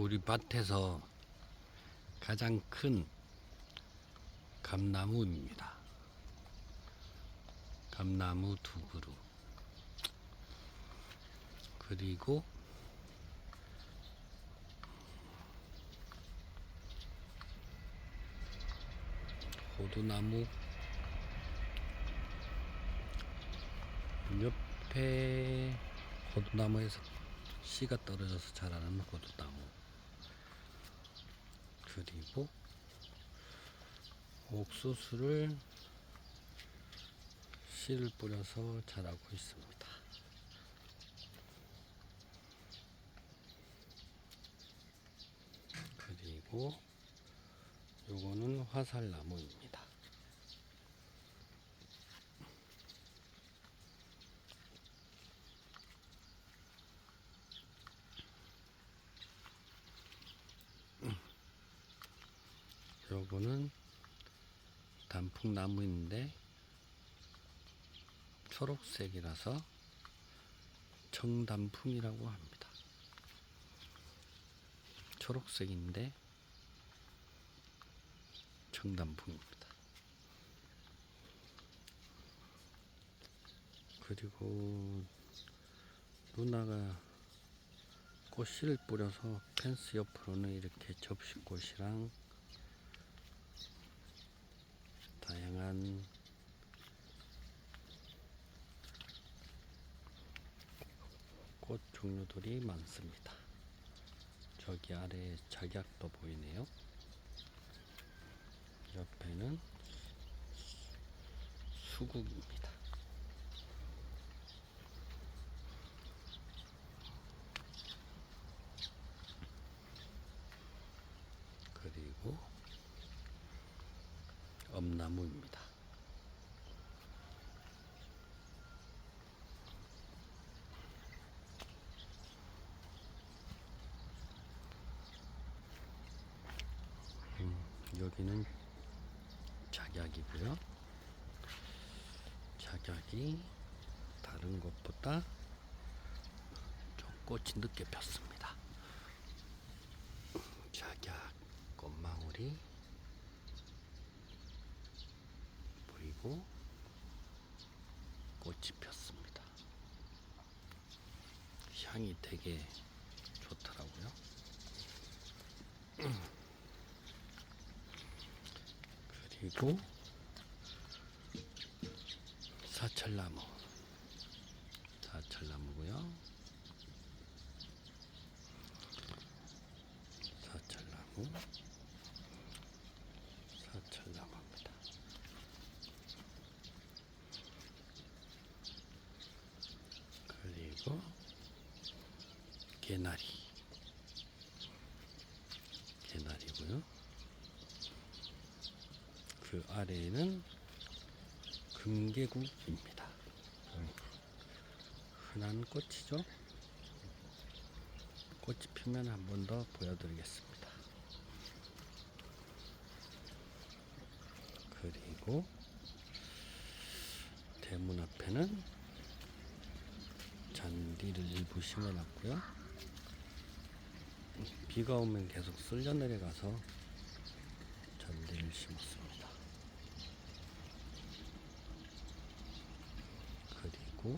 우리 밭에서 가장 큰 감나무입니다. 감나무 두 그루. 그리고 호두나무 옆에 호두나무에서 씨가 떨어져서 자라는 호두나무 그리고 옥수수를 씨를 뿌려서 자라고 있습니다. 그리고 요거는 화살나무입니다. 요거는 단풍나무인데 초록색이라서 청단풍이라고 합니다. 초록색인데 청단풍입니다. 그리고 누나가 꽃씨를 뿌려서 펜스 옆으로는 이렇게 접시꽃이랑 다양한 꽃 종류들이 많습니다. 저기 아래 작약도 보이네요. 옆에는 수국입니다. 그리고 엄나무입니다. 음, 여기는 작약이고요. 작약이 다른 것보다 좀 꽃이 늦게 폈습니다. 작약 꽃망울이 보이고 꽃이 폈습니다. 향이 되게 좋더라고요. 그리고 사철나무 사철나무고요. 사철나무 사철나무입니다. 그리고 개나리 개나리고요. 그 아래에는 금계국입니다. 흔한 꽃이죠. 꽃이 피면 한 번 더 보여드리겠습니다. 그리고 대문 앞에는 잔디를 일부 심어놨고요. 비가 오면 계속 쓸려 내려가서 잔디를 심었습니다. 그리고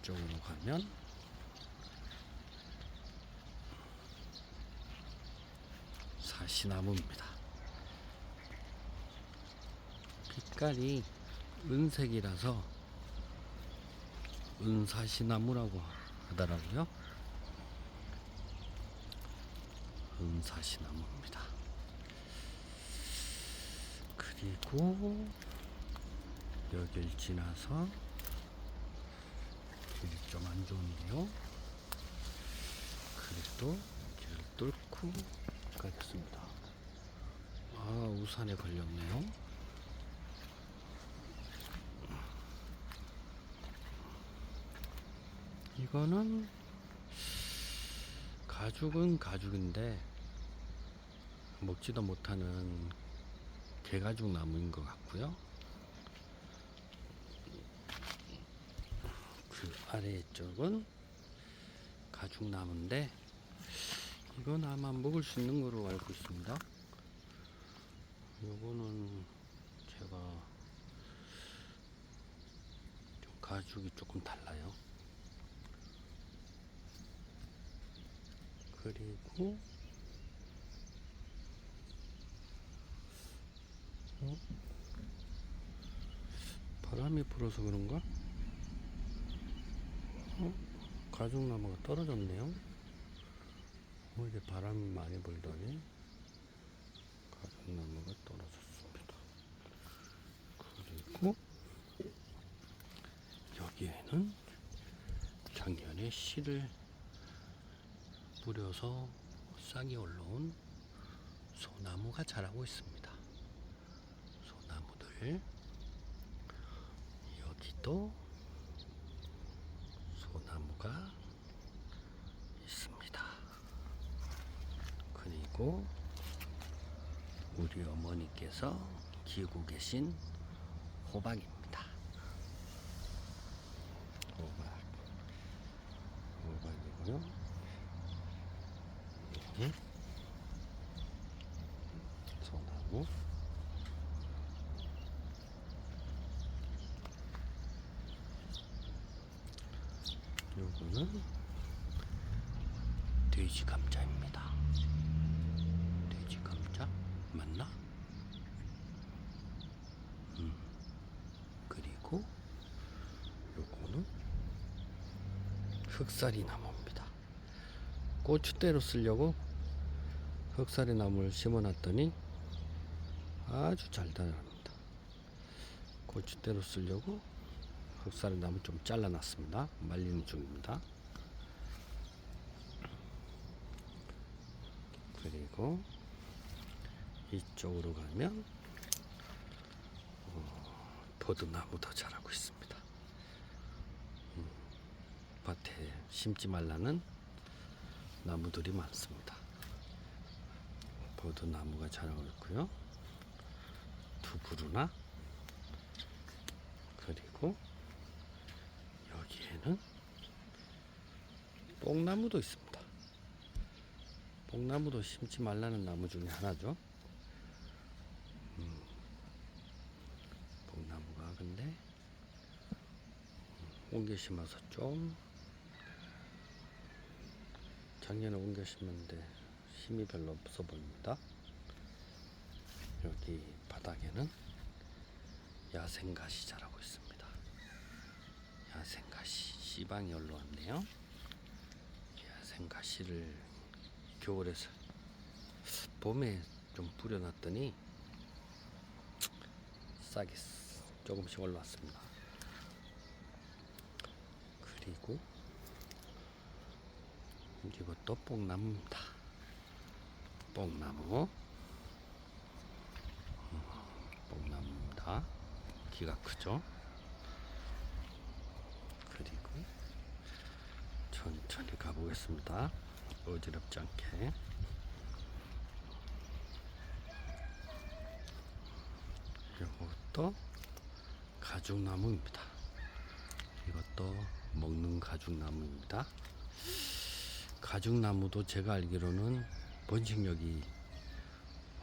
이쪽으로 가면 사시나무입니다. 빛깔이 은색이라서 은사시나무라고 하더라고요. 은사시나무입니다. 그리고 여길 지나서 길이 좀 안 좋은데요. 그래도 길을 뚫고 가겠습니다. 아, 우산에 걸렸네요. 이거는 가죽은 가죽인데 먹지도 못하는 개가죽 나무인 것 같고요. 그 아래 쪽은 가죽 나무인데 이건 아마 먹을 수 있는 거로 알고 있습니다. 요거는 제가 좀 가죽이 조금 달라요. 그리고 어? 바람이 불어서 그런가? 어? 가죽나무가 떨어졌네요. 어, 이제 바람이 많이 불더니 가죽나무가 떨어졌습니다. 그리고 여기에는 작년에 씨를 뿌려서 싹이 올라온 소나무가 자라고 있습니다. 소나무들 여기도 소나무가 있습니다. 그리고 우리 어머니께서 기고 계신 호박입니다. 호박. 호박이고요. 여기 소나무. 요거는 돼지 감자입니다. 돼지 감자 맞나? 음. 그리고 요거는 흑사리 나무입니다. 고추대로 쓰려고 흑사리 나무를 심어놨더니 아주 잘 자랍니다. 고추대로 쓰려고 흑사리 나무 좀 잘라놨습니다. 말리는 중입니다. 그리고 이쪽으로 가면 어, 버드나무도 자라고 있습니다. 음, 밭에 심지 말라는 나무들이 많습니다. 버드나무가 자라고 있고요. 두부르나 그리고 여기에는 뽕나무도 있습니다. 뽕나무도 심지 말라는 나무 중에 하나죠. 음, 뽕나무가 근데 음, 옮겨 심어서 좀 작년에 옮겨 심었는데 힘이 별로 없어 보입니다. 여기 바닥에는 야생가시 자라고 있습니다. 야생가시 씨방이 올라왔네요. 야생가시를 겨울에 서 봄에 좀 뿌려놨더니 싹이 조금씩 올라왔습니다. 그리고 이것도 뽕나무입니다. 뽕나무. 음, 뽕나무입니다. 키가 크죠? 그리고 천천히 가보겠습니다. 어지럽지 않게. 이것도 가죽나무입니다. 이것도 먹는 가죽나무입니다. 가죽나무도 제가 알기로는 번식력이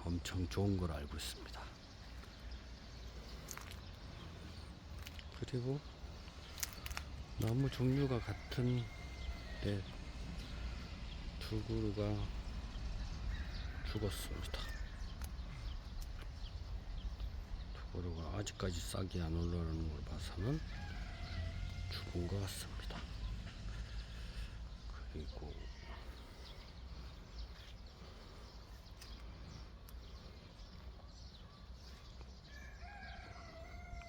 엄청 좋은 걸 알고 있습니다. 그리고 나무 종류가 같은 데두 그루가 죽었습니다. 두 그루가 아직까지 싹이 안 올라오는 걸 봐서는 죽은 것 같습니다. 그리고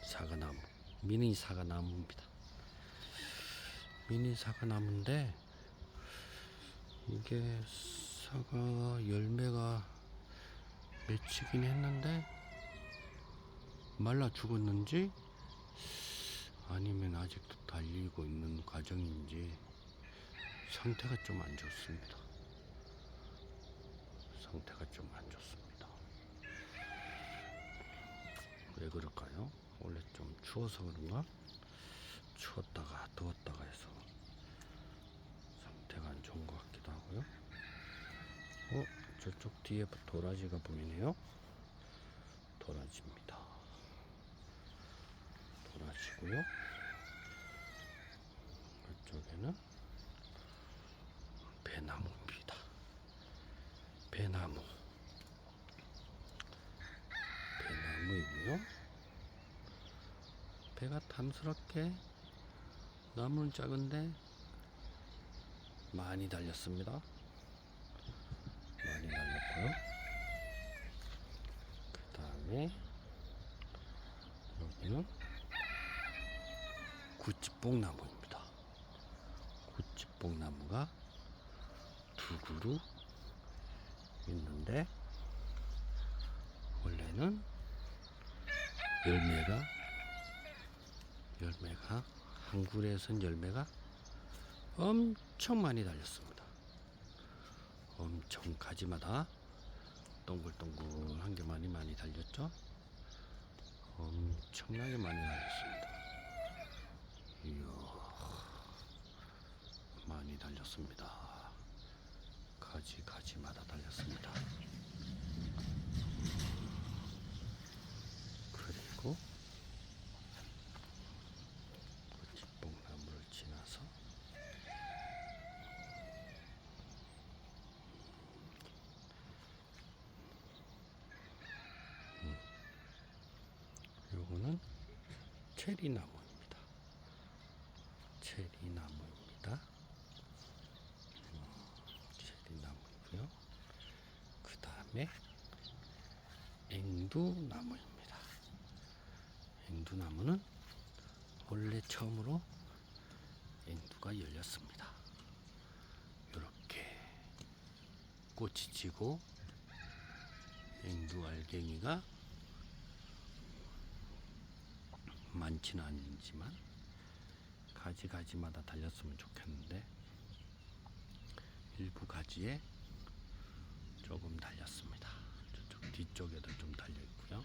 사과나무 미니 사과나무입니다. 미니 사과나무인데 이게 사과 열매가 맺히긴 했는데 말라 죽었는지 아니면 아직도 달리고 있는 과정인지 상태가 좀 안 좋습니다. 상태가 좀 안 좋습니다. 왜 그럴까요? 원래 좀 추워서 그런가? 추웠다가 더웠다가 해서 상태가 안 좋은 것 같기도 하고요. 저쪽 뒤에 도라지가 보이네요. 도라지입니다. 도라지고요. 이쪽에는 배나무입니다. 배나무. 배나무이고요. 배가 탐스럽게 나무는 작은데 많이 달렸습니다. 많이 달렸고요. 그 다음에 여기는 구찌뽕나무입니다. 구찌뽕나무가 두 그루 있는데 원래는 열매가 열매가 한 그루에선 열매가 엄청 많이 달렸습니다. 엄청 가지마다 동글동글한 게 많이 많이 달렸죠. 엄청나게 많이 달렸습니다. 이야, 많이 달렸습니다. 가지 가지마다 달렸습니다. 그리고 고집봉나무를 지나서 요거는 체리나무입니다. 체리나무입니다. 음, 체리나무이고요. 그 다음에 앵두나무입니다. 앵두나무는 원래 처음으로 앵두가 열렸습니다. 이렇게 꽃이 지고 앵두 알갱이가 많지는 않지만 가지 가지마다 달렸으면 좋겠는데 일부 가지에 조금 달렸습니다. 저쪽 뒤쪽에도 좀 달려 있고요.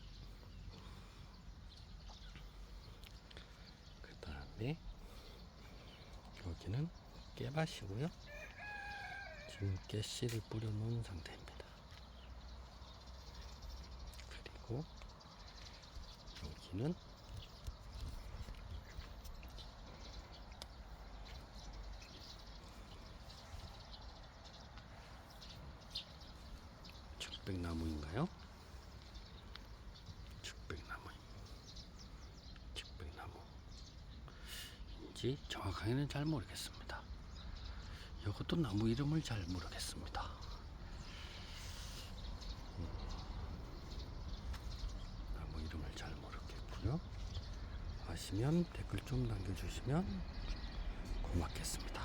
그 다음에 여기는 깨밭이고요. 지금 깨씨를 뿌려 놓은 상태입니다. 그리고 여기는 측백나무인가요? 측백나무. 측백나무인지 정확하게는 잘 모르겠습니다. 이것도 나무 이름을 잘 모르겠습니다. 음, 나무 이름을 잘 모르겠고요. 아시면 댓글 좀 남겨주시면 고맙겠습니다.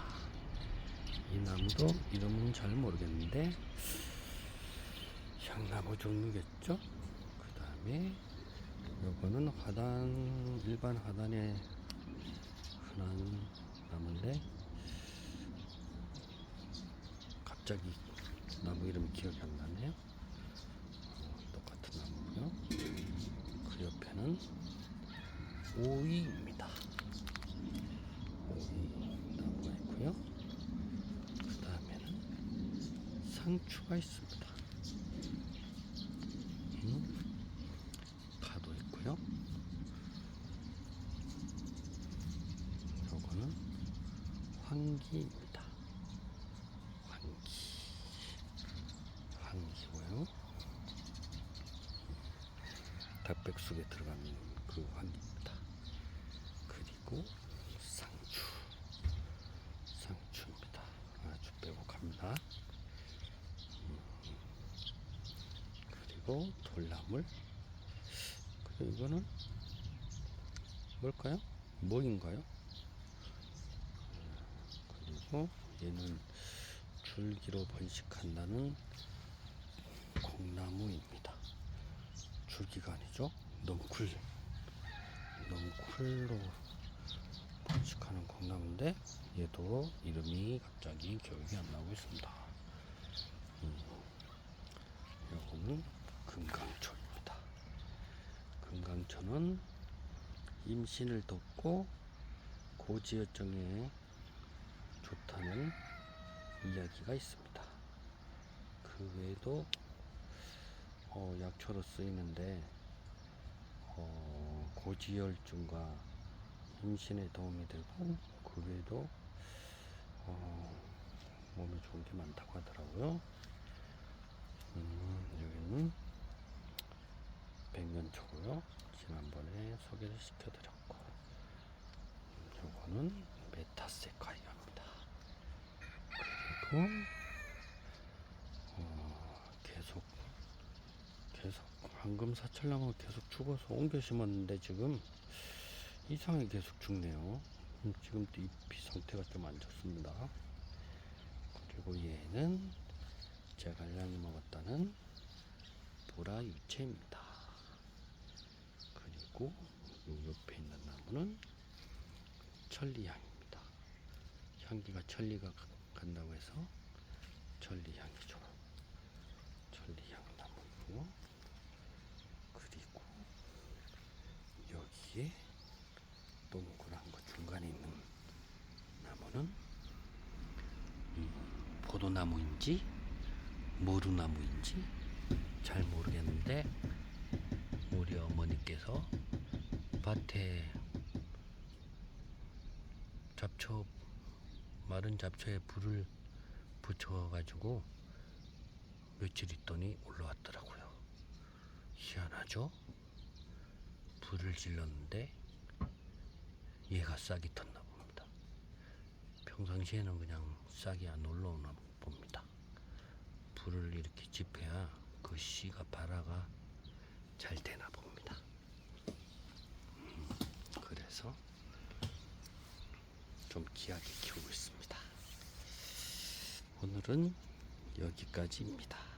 이 나무도 이름은 잘 모르겠는데 향나무 종류겠죠? 그 다음에 요거는 화단 일반 화단에 흔한 나무인데 갑자기 나무 이름이 기억이 안 나네요. 어, 똑같은 나무고요. 그 옆에는 오이입니다. 오이 나무가 있고요. 그 다음에는 상추가 있습니다. 음, 파도 있고요. 요거는 황기입니다. 황기. 황기고요. 닭백숙에 들어가는 그 황기입니다. 그리고 상추. 상추입니다. 아주 빼곡합니다. 그리고 돌나물 그리고 이거는 뭘까요? 뭐인가요? 그리고 얘는 줄기로 번식한다는 콩나무입니다. 줄기가 아니죠? 넝쿨 넝쿨로 번식하는 콩나무인데 얘도 이름이 갑자기 기억이 안 나고 있습니다. 요거는 금강초입니다. 금강초는 임신을 돕고 고지혈증에 좋다는 이야기가 있습니다. 그 외에도 어, 약초로 쓰이는데 어, 고지혈증과 임신에 도움이 되고 그 외에도 어, 몸에 좋은 게 많다고 하더라고요. 음, 여기는 백년초고요. 지난번에 소개를 시켜드렸고 요거는 메타세카이아 그리고 어, 계속 계속 황금 사철나무 계속 죽어서 옮겨 심었는데 지금 이상하게 계속 죽네요. 음, 지금 도 잎이 상태가 좀 안 좋습니다. 그리고 얘는 제가 알량이 먹었다는 보라 유채입니다. 그리고 요 옆에 있는 나무는 천리향입니다. 향기가 천리가 가- 간다고 해서 천리향이죠. 천리향 나무고요. 그리고 여기에 동그란 거 중간에 있는 나무는 음, 포도나무인지 모루나무인지 잘 모르겠는데 우리 어머니께서 밭에 잡초 마른 잡초에 불을 붙여가지고 며칠 있더니 올라왔더라고요. 희한하죠? 불을 질렀는데 얘가 싹이 텄나 봅니다. 평상시에는 그냥 싹이 안 올라오나 봅니다. 불을 이렇게 지펴야 그 씨가 발화가 잘 되나 봅니다. 음, 그래서 좀 귀하게 키우고 있습니다. 오늘은 여기까지입니다.